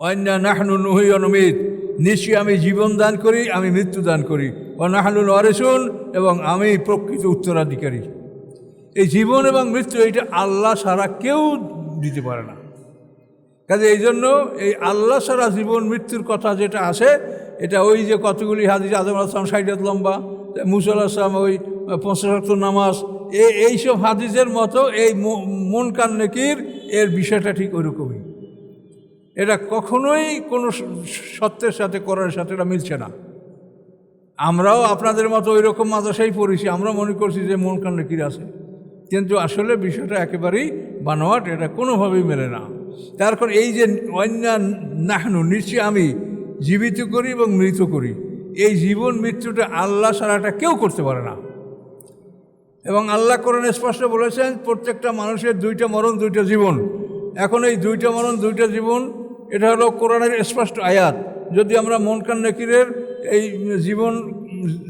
অন্য নাহনু নুহি অনুমিত নিশ্চয়ই আমি জীবন দান করি, আমি মৃত্যু দান করি। ও নাহনু নরেশুন এবং আমি প্রকৃত উত্তরাধিকারী। এই জীবন এবং মৃত্যু এইটা আল্লাহ ছাড়া কেউ দিতে পারে না। কাজে এই জন্য এই আল্লাহ ছাড়া জীবন মৃত্যুর কথা যেটা আছে, এটা ওই যে কতগুলি হাদিস, আদম আসলাম সাইডাত লম্বা মুসল আসলাম ওই পঞ্চাশ নামাজ, এ এইসব হাদিসের মতো এই মন কান নেকির এর বিষয়টা ঠিক ওইরকমই। এটা কখনোই কোনো সত্যের সাথে করার সাথে এটা মিলছে না। আমরাও আপনাদের মতো ওই রকম মাদ্রাসাই পড়েছি আমরা মনে করছি যে মন কান কী আছে। কিন্তু আসলে বিষয়টা একেবারেই বানোয়াট, এটা কোনোভাবেই মেলে না। তারপর এই যে অন্য নাহনু, নিশ্চয়ই আমি জীবিত করি এবং মৃত করি। এই জীবন মৃত্যুটা আল্লাহ ছাড়াটা কেউ করতে পারে না। এবং আল্লাহ করেন স্পষ্ট বলেছেন, প্রত্যেকটা মানুষের দুইটা মরণ, দুইটা জীবন। এখন এই দুইটা মরণ, দুইটা জীবন এটা হলো কোরআনের স্পষ্ট আয়াত। যদি আমরা মনকান নাকিরের এই জীবন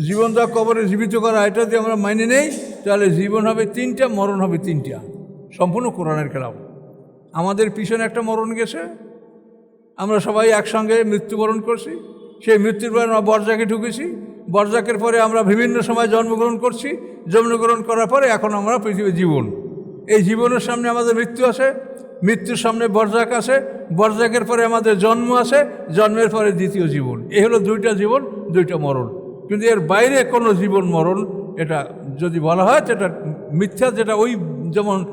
জীবন দা কবরে জীবিত করা এটা যদি আমরা মাইনে নেই, তাহলে জীবন হবে তিনটা, মরণ হবে তিনটা। সম্পূর্ণ কোরআনের খেলাম আমাদের পিছনে একটা মরণ গেছে। আমরা সবাই একসঙ্গে মৃত্যুবরণ করছি। সেই মৃত্যুর পরে আমরা বরজাকে ঢুকেছি। বরজাকের পরে আমরা বিভিন্ন সময় জন্মগ্রহণ করছি। জন্মগ্রহণ করার পরে এখন আমরা পৃথিবীর জীবন। এই জীবনের সামনে আমাদের মৃত্যু আছে। মৃত্যুর সামনে বরজাক আছে, বরজাকের পরে আমাদের জন্ম আছে, জন্মের পরে দ্বিতীয় জীবন। এ হলো দুইটা জীবন, দুইটা মরণ। কিন্তু এর বাইরে কোনো জীবন মরণ, এটা যদি বলা হয় সেটা মিথ্যা, যেটা ওই যেমন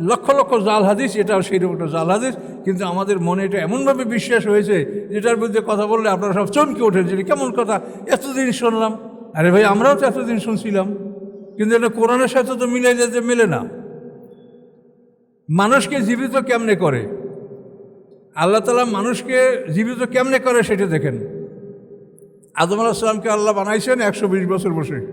লক্ষ লক্ষ জাল হাদিস, এটাও সেই রকম জাল হাদিস, কিন্তু আমাদের মনে এটা এমনভাবে বিশ্বাস হয়েছে, যেটার বিরুদ্ধে কথা বললে আপনারা সব চমকে ওঠেন, যে কেমন কথা, এতদিন শুনলাম। আরে ভাই, আমরাও তো এতদিন শুনছিলাম। কিন্তু এটা কোরআনের সাথে তো মিলে যেতে মেলে না। মানুষকে জীবিত কেমনে করে? আল্লাহ তালা মানুষকে জীবিত কেমনে করে সেটা দেখেন। আদম আলাহিসামকে আল্লাহ বানাইছেন একশো বিশ বছর বসে।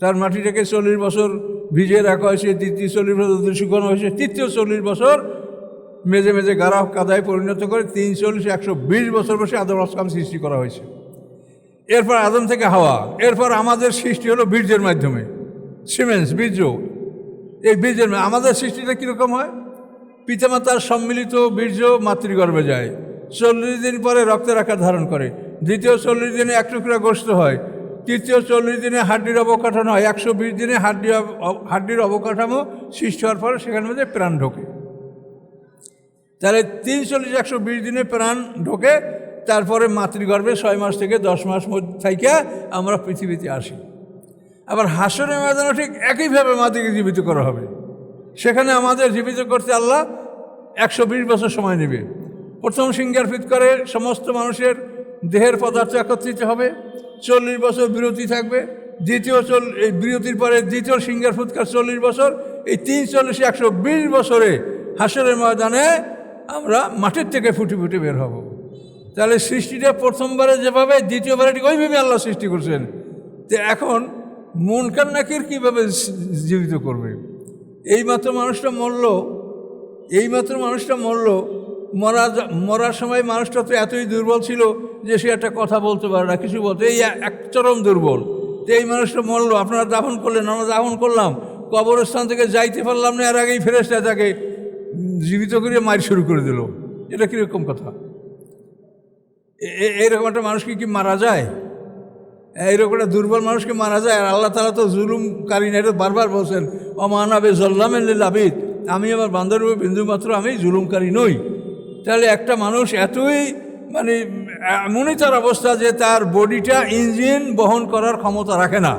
তার মাটিটাকে চল্লিশ বছর ভিজিয়ে রাখা হয়েছে, দ্বিতীয় চল্লিশ বছর শুকানো হয়েছে, তৃতীয় চল্লিশ বছর মেজে মেজে গাড়া কাদায় পরিণত করে তিন চল্লিশ, একশো বিশ বছর বসে আদম আসলাম সৃষ্টি করা হয়েছে। এরপর আদম থেকে হাওয়া, এরপর আমাদের সৃষ্টি হলো বীর্যের মাধ্যমে। সিমেন্স বীর্য। এই বীর্যের আমাদের সৃষ্টিটা কীরকম হয়? পিতামাতার সম্মিলিত বীর্য মাতৃগর্ভে যায়। চল্লিশ দিন পরে রক্তের আকার ধারণ করে। দ্বিতীয় চল্লিশ দিনে এক টুকরা গোস্ত হয়। তৃতীয় চল্লিশ দিনে হাড্ডির অবকাঠামো হয়। একশো বিশ দিনে হাড্ডি হাড্ডির অবকাঠামো সৃষ্টি হওয়ার পরে সেখানে মধ্যে প্রাণ ঢোকে। তাহলে তিন চল্লিশ, একশো বিশ দিনে প্রাণ ঢোকে। তারপরে মাতৃগর্ভে ছয় মাস থেকে দশ মাস থেকে আমরা পৃথিবীতে আসি। আবার হাসরে ময়দানও ঠিক একইভাবে মাটিকে জীবিত করা হবে। সেখানে আমাদের জীবিত করতে আল্লাহ একশো বিশ বছর সময় নেবে। প্রথম সিঙ্গার করে সমস্ত মানুষের দেহের পদার্থ একত্রিত হবে। চল্লিশ বছর বিরতি থাকবে। দ্বিতীয় চল এই বিরতির পরে দ্বিতীয় সিঙ্গার ফুৎকার চল্লিশ বছর। এই তিন চল্লিশ একশো বিশ বছরে হাসরের ময়দানে আমরা মাটির থেকে ফুটে ফুটে বের হব। তাহলে সৃষ্টিটা প্রথমবারে যেভাবে, দ্বিতীয়বারে ঠিক ওইভাবে আল্লাহ সৃষ্টি করছেন। তো এখন মন কান্নাকির কীভাবে জীবিত করবে? এইমাত্র মানুষটা মরল, এইমাত্র মানুষটা মরল, মরা মরার সময় মানুষটা তো এতই দুর্বল ছিল যে সে একটা কথা বলতে পারে না, কিছু বলতে, এই এক চরম দুর্বল। তো এই মানুষটা মরলো, আপনারা দাফন করলেন, আমরা দাফন করলাম, কবরস্থান থেকে যাইতে পারলাম না, এর আগেই ফেরেস্তা তাকে জীবিত করে মার শুরু করে দিল। এটা কীরকম কথা? এরকম একটা মানুষকে কি মারা যায়? এইরকম একটা দুর্বল মানুষকে মারা যায় আর আল্লাহ তালা তো জুলুমকারী না, এটা বারবার বলছেন অমানাবে জল্লামেল আবিদ। আমি আমার বান্ধব বিন্দু মাত্র আমি জুলুমকারী নই। তাহলে একটা মানুষ এতই মানে এমনই তার অবস্থা যে তার বডিটা ইঞ্জিন বহন করার ক্ষমতা রাখে না।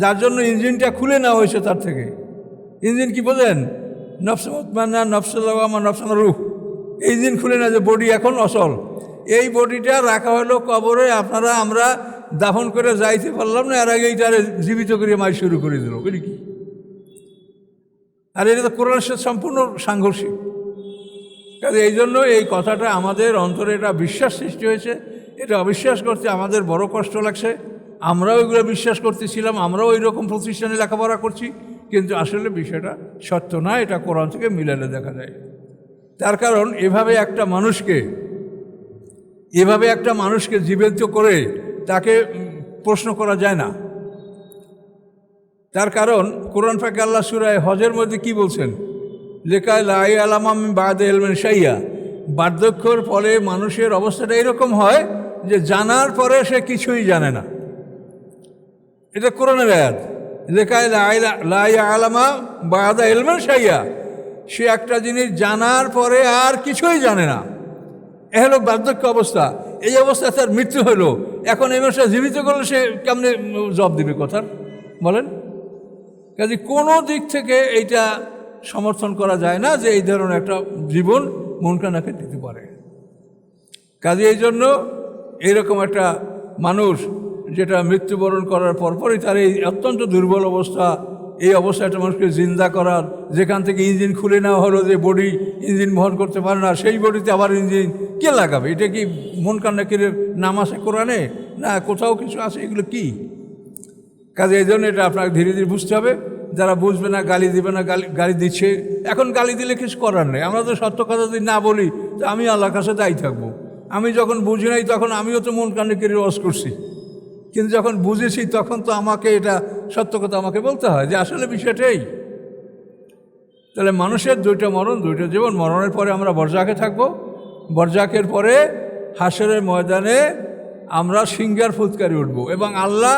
যার জন্য ইঞ্জিনটা খুলে নেওয়া হয়েছে তার থেকে। ইঞ্জিন কি বোঝেন? নফসমতমানা নফসল্লাহ আমার নফসানা এই দিন খুলে না যে বডি এখন অচল এই বডিটা রাখা হলো কবরে, আপনারা, আমরা দাফন করে যাইতে পারলাম না, এর আগে এইটারে জীবিত করে মাই শুরু করে দিল, বুঝলি কি? আর এটা তো কোরআনের সাথে সম্পূর্ণ সাংঘর্ষিক। কাজে এই জন্য এই কথাটা আমাদের অন্তরে এটা বিশ্বাস সৃষ্টি হয়েছে, এটা অবিশ্বাস করতে আমাদের বড় কষ্ট লাগছে। আমরাও এগুলো বিশ্বাস করতেছিলাম, আমরাও ওই রকম প্রতিষ্ঠানে লেখাপড়া করছি, কিন্তু আসলে বিষয়টা সত্য না, এটা কোরআন থেকে মিলালে দেখা যায়। তার কারণ, এভাবে একটা মানুষকে, এভাবে একটা মানুষকে জীবিত করে তাকে প্রশ্ন করা যায় না। তার কারণ কোরআন ফাঁকে আল্লাহ সুরায় হজের মধ্যে কি বলছেন? লেখায় লাই আলাম বাদে এলমেন সাইয়া বার্ধক্যর ফলে মানুষের অবস্থাটা এরকম হয় যে জানার পরে সে কিছুই জানে না। এটা কোরআনের আয়াত। লেখায় লাই আলামা বাদা এলমান সাইয়া সে একটা জিনিস জানার পরে আর কিছুই জানে না। এ হলো বার্ধক্য অবস্থা। এই অবস্থায় তার মৃত্যু হলো। এখন এই মানুষটা জীবিত করলে সে কেমনে জব দিবে কথার বলেন। কাজে কোনো দিক থেকে এইটা সমর্থন করা যায় না যে এই ধরনের একটা জীবন মন কানাকে দিতে পারে। কাজে এই জন্য এইরকম একটা মানুষ যেটা মৃত্যুবরণ করার পরপরই তার এই অত্যন্ত দুর্বল অবস্থা এই অবস্থা একটা মানুষকে জিন্দা করার, যেখান থেকে ইঞ্জিন খুলে নেওয়া হলো যে বডি ইঞ্জিন বহন করতে পারে না, সেই বডিতে আবার ইঞ্জিন কে লাগাবে? এটা কি মন কান্নাকির নাম আছে কোরআনে? না, কোথাও কিছু আছে? এগুলো কি? কাজে এই জন্য এটা আপনাকে ধীরে ধীরে বুঝতে হবে। যারা বুঝবে না, গালি দিবে না, গালি গালি দিচ্ছে, এখন গালি দিলে কিছু করার নেই। আমরা তো সত্য কথা যদি না বলি, তো আমি আল্লাহর কাছে দায়ী থাকব। আমি যখন বুঝি নাই, তখন আমিও তো মন কান্নে কেড়ে রস করছি। কিন্তু যখন বুঝেছি, তখন তো আমাকে এটা সত্য কথা আমাকে বলতে হয় যে আসলে বিষয়টাই তাহলে মানুষের দুইটা মরণ, দুইটা জীবন, মরণের পরে আমরা বরজাকে থাকব। বরজাকের পরে হাসরের ময়দানে আমরা সিঙ্গার ফুৎকারি উঠব এবং আল্লাহ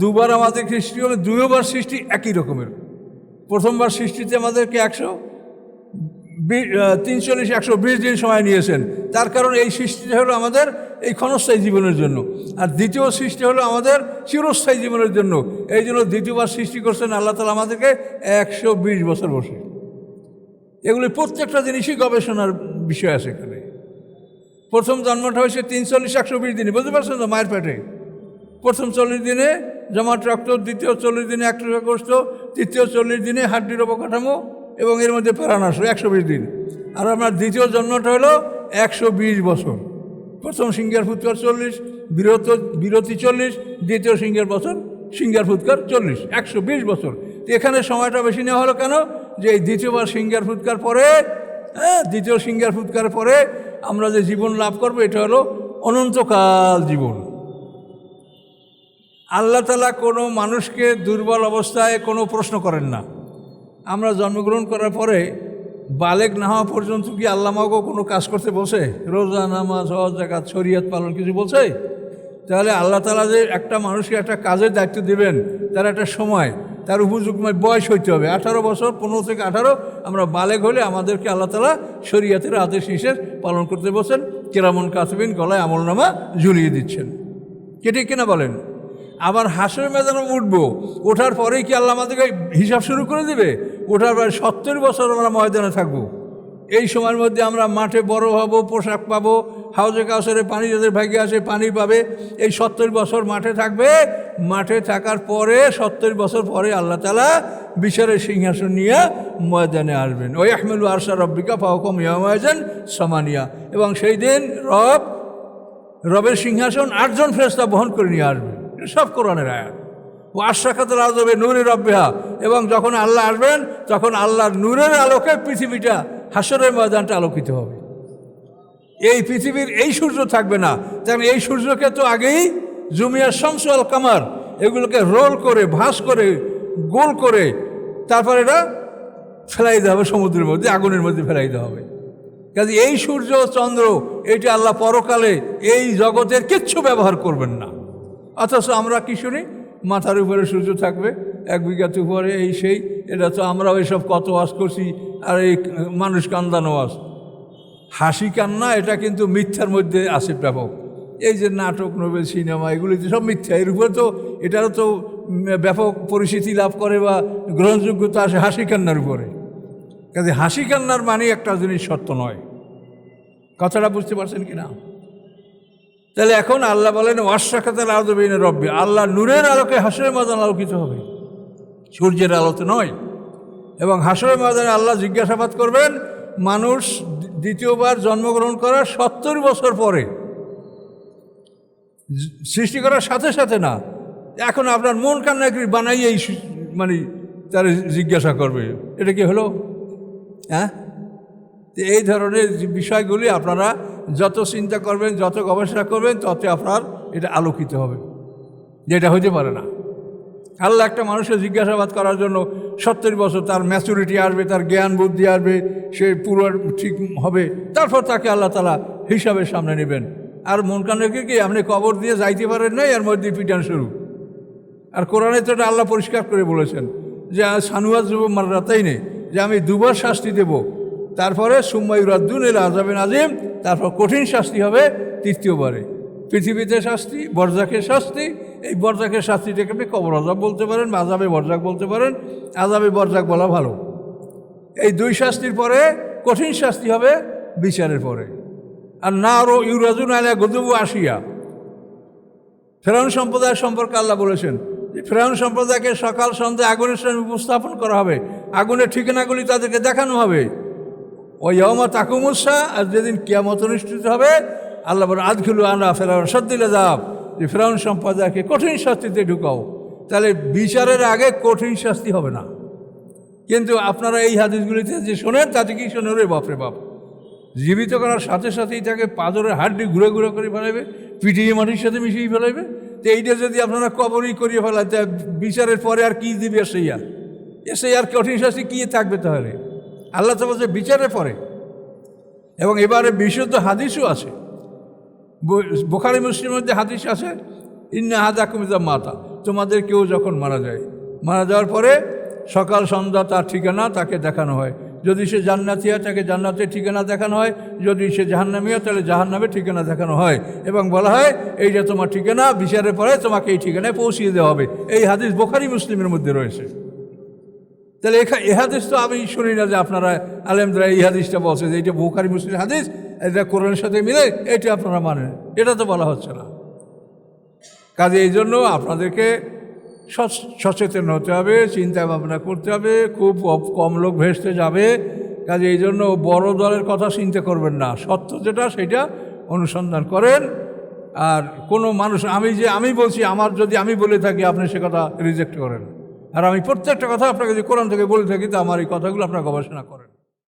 দুবার আমাদের সৃষ্টি হলে দুইবার সৃষ্টি একই রকমের। প্রথমবার সৃষ্টিতে আমাদেরকে একশো তিনচল্লিশ একশো বিশ দিন সময় নিয়েছেন। তার কারণ এই সৃষ্টিটা হলো আমাদের এই ক্ষণস্থায়ী জীবনের জন্য। আর দ্বিতীয় সৃষ্টি হলো আমাদের চিরস্থায়ী জীবনের জন্য। এই জন্য দ্বিতীয়বার সৃষ্টি করছেন আল্লাহ তালা আমাদেরকে একশো বিশ বছর বসে। এগুলি প্রত্যেকটা জিনিসই গবেষণার বিষয় আছে এখানে। প্রথম জন্মটা হয়েছে তিনচল্লিশ, একশো বিশ দিনে। বুঝতে পারছেন তো মায়ের পেটে? প্রথম চল্লিশ দিনে জমাট রক্ত, দ্বিতীয় চল্লিশ দিনে একশোগ্রস্ত তৃতীয় চল্লিশ দিনে হাড্ডির অবকাঠামো এবং এর মধ্যে প্রাণ আসলো একশো বিশ দিন। আর আপনার দ্বিতীয় জন্মটা হলো একশো বিশ বছর। প্রথম সিঙ্গার ফুৎকার চল্লিশ, বিরত, বিরতি চল্লিশ, দ্বিতীয় সিঙ্গার বছর সিঙ্গার ফুৎকার চল্লিশ, একশো বিশ বছর। এখানে সময়টা বেশি নেওয়া হলো কেন? যে এই দ্বিতীয়বার সিঙ্গার ফুৎকার পরে হ্যাঁ দ্বিতীয় সিঙ্গার ফুৎকার পরে আমরা যে জীবন লাভ করব, এটা হলো অনন্তকাল জীবন। আল্লাহ তালা কোনো মানুষকে দুর্বল অবস্থায় কোনো প্রশ্ন করেন না। আমরা জন্মগ্রহণ করার পরে বালেক না হওয়া পর্যন্ত কি আল্লাহ মাগো কোনো কাজ করতে বলছে? রোজা, নামাজ, হজ জাকাত শরিয়াত পালন কিছু বলছে? তাহলে আল্লাহ তালা যে একটা মানুষকে একটা কাজের দায়িত্ব দেবেন, তার একটা সময়, তার উপযুক্ত বয়স হইতে হবে। আঠারো বছর, পনেরো থেকে আঠারো, আমরা বালেক হলে আমাদেরকে আল্লাহ তালা শরিয়াতের আদেশ নিষেধ পালন করতে বসেন কেরামন কাসবিন গলায় আমলনামা ঝুলিয়ে দিচ্ছেন। কেটে কিনা বলেন? আবার হাসের মেদানে উঠবো, ওঠার পরেই কি আল্লাহ আমাদেরকে হিসাব শুরু করে দেবে? ওঠার পরে সত্তর বছর আমরা ময়দানে থাকব। এই সময়ের মধ্যে আমরা মাঠে বড় হব, পোশাক পাবো, হাউজে কাউসারে পানি যাদের ভাগ্যে আসে পানি পাবে। এই সত্তর বছর মাঠে থাকবে। মাঠে থাকার পরে, সত্তর বছর পরে আল্লাহ তালা বিচারের সিংহাসন নিয়ে ময়দানে আসবেন। ওই আহমেল আরশা রব্বিকা ফাহকম ইয়ামায়জান সমানিয়া। এবং সেই দিন রব, রবের সিংহাসন আটজন ফেরস্তা বহন করে নিয়ে আসবে। সব কোরআনের আয়াত। ও আশাখাতের আজবে রব্বেহা। এবং যখন আল্লাহ আসবেন, তখন আল্লাহর নূরের আলোকে পৃথিবীটা, হাসরের ময়দানটা আলোকিত হবে। এই পৃথিবীর এই সূর্য থাকবে না। কারণ এই সূর্যকে তো আগেই জুমিয়া শামসু আল কামার, এগুলোকে রোল করে ভাস করে, গোল করে, তারপর এটা ফেলাই দেওয়া হবে সমুদ্রের মধ্যে, আগুনের মধ্যে ফেলাই দেওয়া হবে। কাজে এই সূর্য, চন্দ্র এটা আল্লাহ পরকালে এই জগতের কিচ্ছু ব্যবহার করবেন না। অথচ আমরা কি শুনি? মাথার উপরে সূর্য থাকবে, এক বিঘাতে উপরে এই সেই, এটা তো আমরাও এসব কত ওয়াজ করছি, আর এই মানুষ কান্দানো ওয়াজ। হাসি কান্না, এটা কিন্তু মিথ্যার মধ্যে আছে ব্যাপক। এই যে নাটক, নোবেল, সিনেমা এগুলিতে সব মিথ্যা। এর উপরে তো, এটারও তো ব্যাপক পরিস্থিতি লাভ করে বা গ্রহণযোগ্যতা আসে হাসি কান্নার উপরে। কাজে হাসি কান্নার মানে একটা জিনিস সত্য নয়। কথাটা বুঝতে পারছেন কি না তাহলে এখন আল্লাহ বলেন ওয়াশাখাতাল আদবিন রব্বি। আল্লাহ নূরের আলোকে হাসরের মাদান আলোকিত হবে। সূর্যের আলোতে নয়। এবং হাসরের মাদানে আল্লাহ জিজ্ঞাসাবাদ করবেন, মানুষ দ্বিতীয়বার জন্মগ্রহণ করার সত্তর বছর পরে, সৃষ্টি করার সাথে সাথে না, এখন আপনার মন কান্না বানাইয়েই মানে তার জিজ্ঞাসা করবে। এটা কি হলো? হ্যাঁ? এই ধরনের বিষয়গুলি আপনারা যত চিন্তা করবেন, যত গবেষণা করবেন তত আপনার এটা আলোকিত হবে। যেটা হইতে পারে না। আল্লাহ একটা মানুষের জিজ্ঞাসাবাদ করার জন্য সত্তর বছর তার ম্যাচুরিটি আসবে, তার জ্ঞান বুদ্ধি আসবে, সে পুরো ঠিক হবে। তারপর তাকে আল্লাহ তালা হিসাবের সামনে নেবেন। আর মন কানকে কি আপনি কবর দিয়ে যাইতে পারেন নাই? এর মধ্যে পিটান শুরু। আর কোরআনে তো এটা আল্লাহ পরিষ্কার করে বলেছেন যে, সানুয়াজ মারাতাই নেই যে আমি দুবার শাস্তি দেব। তারপরে সুম্মাই রাদ্দুন এল আজাবেন আজিম তারপর কঠিন শাস্তি হবে তৃতীয়বারে। পৃথিবীতে শাস্তি, বরজাকের শাস্তি, এই বরজাকের শাস্তিটাকে আপনি কবর আজাব বলতে পারেন আজাবে বরজাক বলতে পারেন। আজাবে বরজাক বলা ভালো। এই দুই শাস্তির পরে কঠিন শাস্তি হবে বিচারের পরে। আর না আরও ইউরাজুন আলা গদুবু আসিয়া ফেরাউন সম্প্রদায় সম্পর্কে আল্লাহ বলেছেন ফেরাউন সম্প্রদায়কে সকাল সন্ধ্যা আগুনের সামনে উপস্থাপন করা হবে। আগুনের ঠিকানাগুলি তাদেরকে দেখানো হবে। ওই ইয়মা তাকুমুসা আর যেদিন কিয়ামত অনুষ্ঠিত হবে, আল্লাহ বলেন আজগুলো আনা ফেরাউন, সদ্দিলে যাব যে ফেরাউন সম্প্রদায়কে কঠিন শাস্তিতে ঢুকাও। তাহলে বিচারের আগে কঠিন শাস্তি হবে না। কিন্তু আপনারা এই হাদিসগুলিতে যে শোনেন, তাতে কি শোনেন? রে বাপরে বাপ। জীবিত করার সাথে সাথেই তাকে পাজরের হাড্ডি ঘুরে ঘুরে করে ফেলাইবে, পিটিয়ে মাটির সাথে মিশিয়ে ফেলাইবে। তো এইটা যদি আপনারা কবরই করিয়ে ফেলায় তা বিচারের পরে আর কি দিবে সেই আর এসে আর কঠিন শাস্তি কী থাকবে তাহলে? আল্লাহ তো বলছে বিচারের পরে এবং এবারে বিশুদ্ধ হাদিসও আছে। বোখারি, মুসলিমের মধ্যে হাদিস আছে, ইন্না হাদা কুমিদা মাতা তোমাদের কেউ যখন মারা যায়, মারা যাওয়ার পরে সকাল সন্ধ্যা তার ঠিকানা তাকে দেখানো হয়। যদি সে জান্নাতি হয়, তাকে জান্নাতের ঠিকানা দেখানো হয়। যদি সে জাহান্নামি হয়, তাহলে জাহান্নামের ঠিকানা দেখানো হয়। এবং বলা হয়, এই যে তোমার ঠিকানা, বিচারের পরে তোমাকে এই ঠিকানায় পৌঁছিয়ে দেওয়া হবে। এই হাদিস বোখারি, মুসলিমের মধ্যে রয়েছে। তাহলে এ হাদিস তো আমি শুনি না যে আপনারা আলেমদরা এই হাদিসটা বলছে যে এটা বোখারি মুসলিম হাদিস, এটা কোরআনের সাথে মিলে, এটা আপনারা মানেন। এটা তো বলা হচ্ছে না। কাজে এই জন্য আপনাদেরকে সচ- সচেতন হতে হবে চিন্তা ভাবনা করতে হবে, খুব কম লোক ভেসতে যাবে। কাজে এই জন্য বড় দলের কথা চিন্তা করবেন না। সত্য যেটা, সেটা অনুসন্ধান করেন। আর কোনো মানুষ আমি যে আমি বলছি, আমার যদি আমি বলে থাকি, আপনি সে কথা রিজেক্ট করেন। আর আমি প্রত্যেকটা কথা আপনাকে যদি কোরআন থেকে বলে থাকি, তো আমার এই কথাগুলো আপনারা গবেষণা করেন।